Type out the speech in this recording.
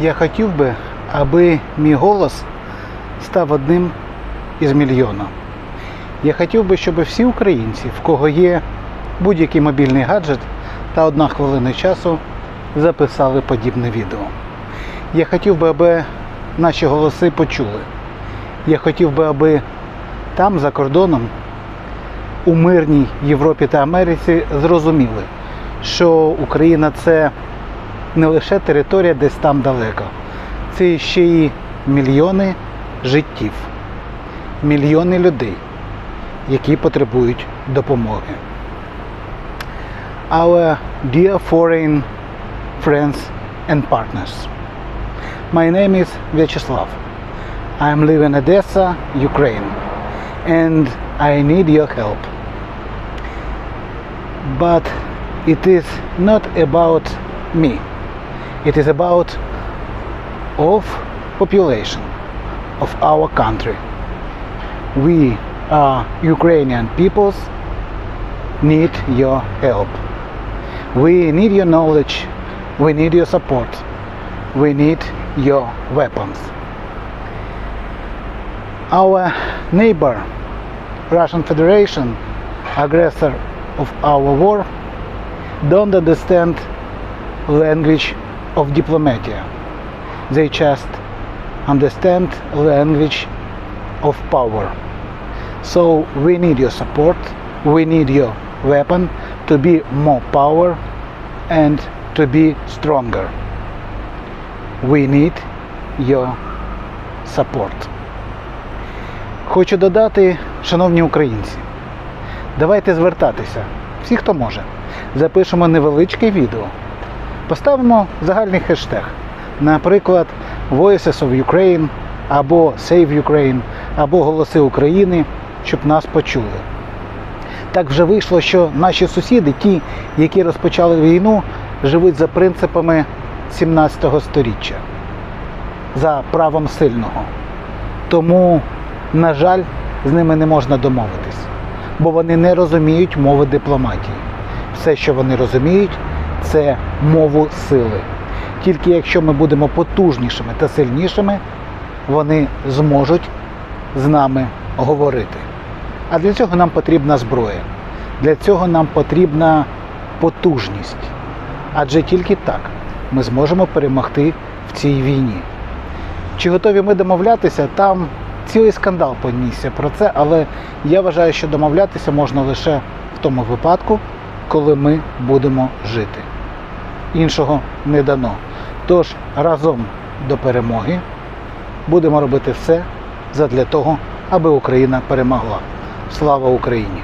Я хотів би, аби мій голос став одним із мільйона. Я хотів би, щоб всі українці, в кого є будь-який мобільний гаджет та одна хвилина часу, записали подібне відео. Я хотів би, аби наші голоси почули. Я хотів би, аби там, за кордоном, у мирній Європі та Америці зрозуміли, що Україна це не лише територія десь там далеко, це ще й мільйони життів, мільйони людей, які потребують допомоги. Our dear foreign friends and partners. My name is Vyacheslav. I am living in Odessa, Ukraine, and I need your help. But it is not about me. It is about of population of our country. We are Ukrainian peoples need your help. We need your knowledge. We need your support. We need your weapons. Our neighbor, Russian Federation, aggressor of our war, don't understand language of diplomacy. They just understand language of power. So we need your support. We need your weapon to be more power and to be stronger. We need your support. Хочу додати, шановні українці, давайте звертатися, всі, хто може. Запишемо невеличке відео. Поставимо загальний хештег. Наприклад, Voices of Ukraine або Save Ukraine, або Голоси України, щоб нас почули. Так вже вийшло, що наші сусіди, ті, які розпочали війну, живуть за принципами 17 століття, за правом сильного. Тому, на жаль, з ними не можна домовитись, бо вони не розуміють мови дипломатії. Все, що вони розуміють, це мову сили. Тільки якщо ми будемо потужнішими та сильнішими, вони зможуть з нами говорити. А для цього нам потрібна зброя. Для цього нам потрібна потужність. Адже тільки так ми зможемо перемогти в цій війні. Чи готові ми домовлятися? Там цілий скандал понісся про це, але я вважаю, що домовлятися можна лише в тому випадку, коли ми будемо жити. Іншого не дано. Тож разом до перемоги будемо робити все задля того, аби Україна перемогла. Слава Україні!